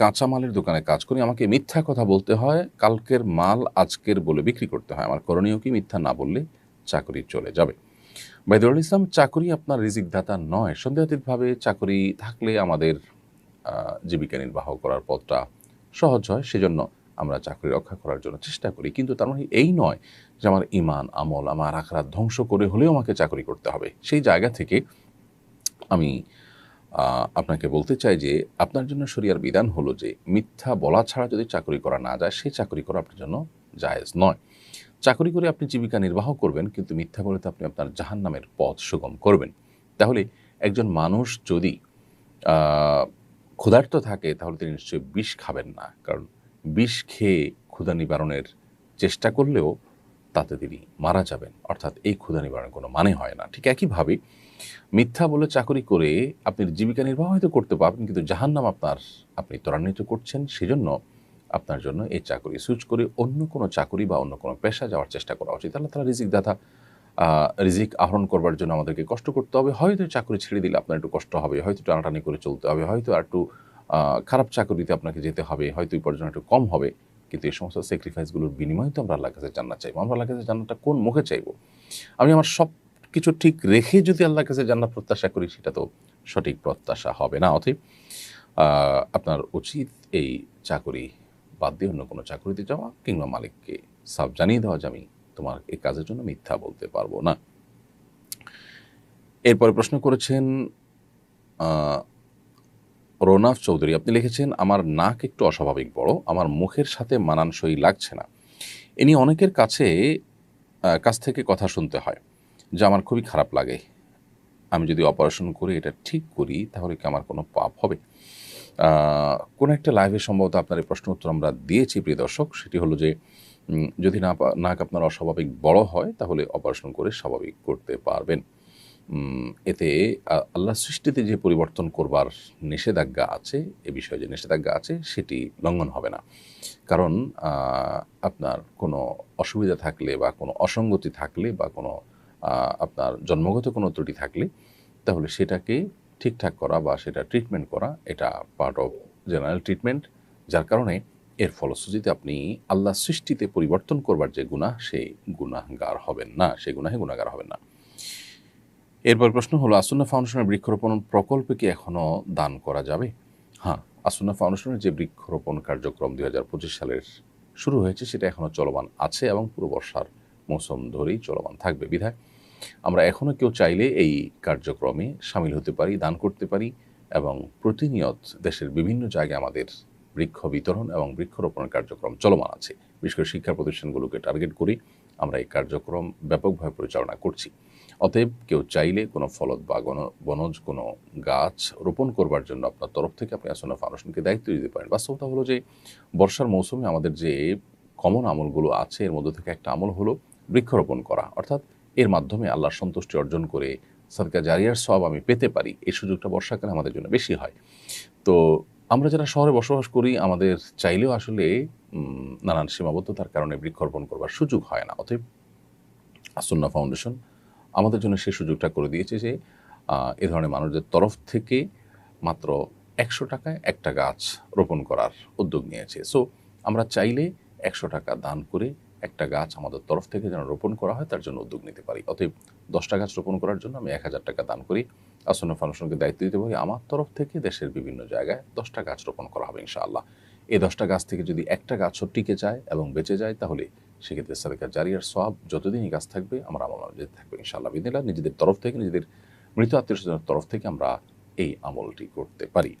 কাঁচামালের দোকানে কাজ করি, আমাকে মিথ্যা কথা বলতে হয়, কালকের মাল আজকের বলে বিক্রি করতে হয়। আমার করণীয় কি মিথ্যা না বললে চাকরি চলে যাবে। বাইদুল ইসলাম, চাকরি আপনার রিজিক দাতা নয়। সন্দেহাতীতভাবে চাকরি থাকলে আমাদের জীবিকা নির্বাহ করার পথটা সহজ হয়। সেজন্য আমরা চাকরি রক্ষা করার জন্য চেষ্টা করি। কিন্তু তার মানে এই নয় যে আমার ইমান আমল, আমার আখড়া ধ্বংস করে হলেও আমাকে চাকরি করতে হবে। সেই জায়গা থেকে আমি আপনাকে বলতে চাই যে আপনার জন্য শরিয়ার বিধান হলো যে মিথ্যা বলা ছাড়া যদি চাকরি করা না যায় সেই চাকরি করা আপনার জন্য জায়েজ নয়। চাকরি করে আপনি জীবিকা নির্বাহ করবেন, কিন্তু মিথ্যা বলে তো আপনি আপনার জাহান নামের পথ সুগম করবেন। তাহলে একজন মানুষ যদি ক্ষুধার্ত থাকে, তাহলে তিনি নিশ্চয়ই বিষ খাবেন না। কারণ বিষ খেয়ে ক্ষুধা নিবারণের চেষ্টা করলেও তাতে তিনি মারা যাবেন। অর্থাৎ এই ক্ষুধা নিবারণের কোনো মানে হয় না। ঠিক একইভাবে মিথ্যা বলে চাকরি করে আপনি জীবিকা নির্বাহ হয়তো করতে পারবেন, কিন্তু জাহান্নাম আপনার, আপনি ত্বরান্বিত করছেন, সেজন্য আপনার জন্য এই চাকরি সুইচ করে অন্য কোনো চাকরি বা অন্য কোনো পেশা যাওয়ার চেষ্টা করা উচিত। তাহলে তারা রিজিক দাতা রিজিক আহরণ করবার জন্য আমাদেরকে কষ্ট করতে হবে। হয়তো চাকরি ছেড়ে দিলে আপনার একটু কষ্ট হবে, হয়তো টানাটানি করে চলতে হবে, হয়তো আর একটু খারাপ চাকরিতে আপনাকে যেতে হবে, হয়তো উপার্জন একটু কম হবে। কিন্তু এই সমস্ত স্যাক্রিফাইসগুলোর বিনিময়ে তো আমরা আল্লাহ কাছে জান্নাত চাইব। আমরা আল্লাহ কাছে জান্নাতটা কোন মুখে চাইব? আমি আমার সব কিছু ঠিক রেখে যদি আল্লাহর কাছে জান্নাত প্রত্যাশা করি, সেটা তো সঠিক প্রত্যাশা হবে না। অতএব আপনার উচিত এই চাকরি বাদ দিয়ে অন্য কোনো চাকরিতে যাওয়া কিংবা মালিককে সাফ জানিয়ে দেওয়া যে আমি তোমার এই কাজের জন্য মিথ্যা বলতে পারব না। এরপরে প্রশ্ন করেছেন রোনাফ চৌধুরী, আপনি লিখেছেন, আমার নাক একটু অস্বাভাবিক বড়, আমার মুখের সাথে মানানসই লাগছে না। ইনি অনেকের কাছে কাছ থেকে কথা শুনতে হয়। যা আমার খুবই খারাপ লাগে। আমি যদি অপারেশন করে, এটা ঠিক করি, তাহলে কি আমার কোনো পাপ হবে? কোনো একটা লাইভে সম্ভবত আপনার এই প্রশ্ন উত্তর আমরা দিয়েছি, প্রিয় দর্শক। সেটি হলো যে যদি না নাক আপনার অস্বাভাবিক বড় হয়, তাহলে অপারেশন করে স্বাভাবিক করতে পারবেন। এতে আল্লাহ সৃষ্টিতে যে পরিবর্তন করবার নিষেধাজ্ঞা আছে, এ বিষয়ে যে নিষেধাজ্ঞা আছে, সেটি লঙ্ঘন হবে না। কারণ আপনার কোনো অসুবিধা থাকলে বা কোনো অসঙ্গতি থাকলে বা কোনো আপনার জন্মগত কোনো ত্রুটি থাকলে তাহলে সেটাকে ঠিকঠাক করা বা সেটা ট্রিটমেন্ট করা এটা পার্ট অফ জেনারেল ট্রিটমেন্ট যার কারণে এর ফলশ্রুতিতে আপনি আল্লাহ সৃষ্টিতে পরিবর্তন করবার যে গুনাহ সেই গুনাহগার হবেন না সেই গুনাহে গুনাহগার হবেন না। এরপর প্রশ্ন হলো, আসুন্না ফাউন্ডেশনের বৃক্ষরোপণ প্রকল্পে কি এখনও দান করা যাবে? হ্যাঁ আসুন্না ফাউন্ডেশনের যে বৃক্ষরোপণ কার্যক্রম দুই হাজার পঁচিশ সালের শুরু হয়েছে, সেটা এখনও চলমান আছে এবং পুরো বর্ষার মৌসুম ধরেই চলমান থাকবে। বিধায় আমরা এখনও কেউ চাইলে এই কার্যক্রমে সামিল হতে পারি, দান করতে পারি এবং প্রতিনিয়ত দেশের বিভিন্ন জায়গায় আমাদের বৃক্ষ বিতরণ এবং বৃক্ষরোপণের কার্যক্রম চলমান আছে। বিশেষ করে শিক্ষা প্রতিষ্ঠানগুলোকে টার্গেট করি আমরা এই কার্যক্রম ব্যাপকভাবে পরিচালনা করছি। অতএব কেউ চাইলে কোনো ফলদ বা বনজ কোনো গাছ রোপণ করবার জন্য আপনার তরফ থেকে আপনি আসলে ফাউন্ডেশনকে দায়িত্ব দিতে পারেন। বাস্তবতা হলো যে বর্ষার মৌসুমে আমাদের যে কমন আমলগুলো আছে, এর মধ্যে থেকে একটা আমল হলো বৃক্ষরোপণ করা। অর্থাৎ এর মাধ্যমে আল্লাহর সন্তুষ্টি অর্জন করে সরকার জারিয়ার সব আমি পেতে পারি। এই সুযোগটা বর্ষাকালে আমাদের জন্য বেশি হয়। তো আমরা যারা শহরে বসবাস করি, আমাদের চাইলেও আসলে নানান সীমাবদ্ধতার কারণে বৃক্ষরোপণ করবার সুযোগ হয় না। অতএব আসন্না ফাউন্ডেশন আমাদের জন্য সেই সুযোগটা করে দিয়েছে যে এ ধরনের মানুষদের তরফ থেকে মাত্র একশো টাকায় একটা গাছ রোপণ করার উদ্যোগ নিয়েছে। সো আমরা চাইলে একশো টাকা দান করে একটা গাছ আমাদের তরফ থেকে যেন রোপণ করা হয়, তার জন্য উদ্যোগ নিতে পারি। অতএব দশটা গাছ রোপণ করার জন্য আমি এক হাজার টাকা দান করি। আসন্ন ফাউন্ডেশনকে দায়িত্ব দিতে পারি আমার তরফ থেকে দেশের বিভিন্ন জায়গায় দশটা গাছ রোপণ করা হবে ইনশাআল্লাহ। এই দশটা গাছ থেকে যদি একটা গাছও টিকে যায় এবং বেঁচে যায়, তাহলে সেক্ষেত্রে সাদেকা জারিয়ার সব যতদিনই গাছ থাকবে, আমরা আমল যেতে থাকবে ইনশাআল্লাহ। বিদিনা নিজেদের তরফ থেকে, নিজেদের মৃত আত্মীয় স্বজনের তরফ থেকে আমরা এই আমলটি করতে পারি।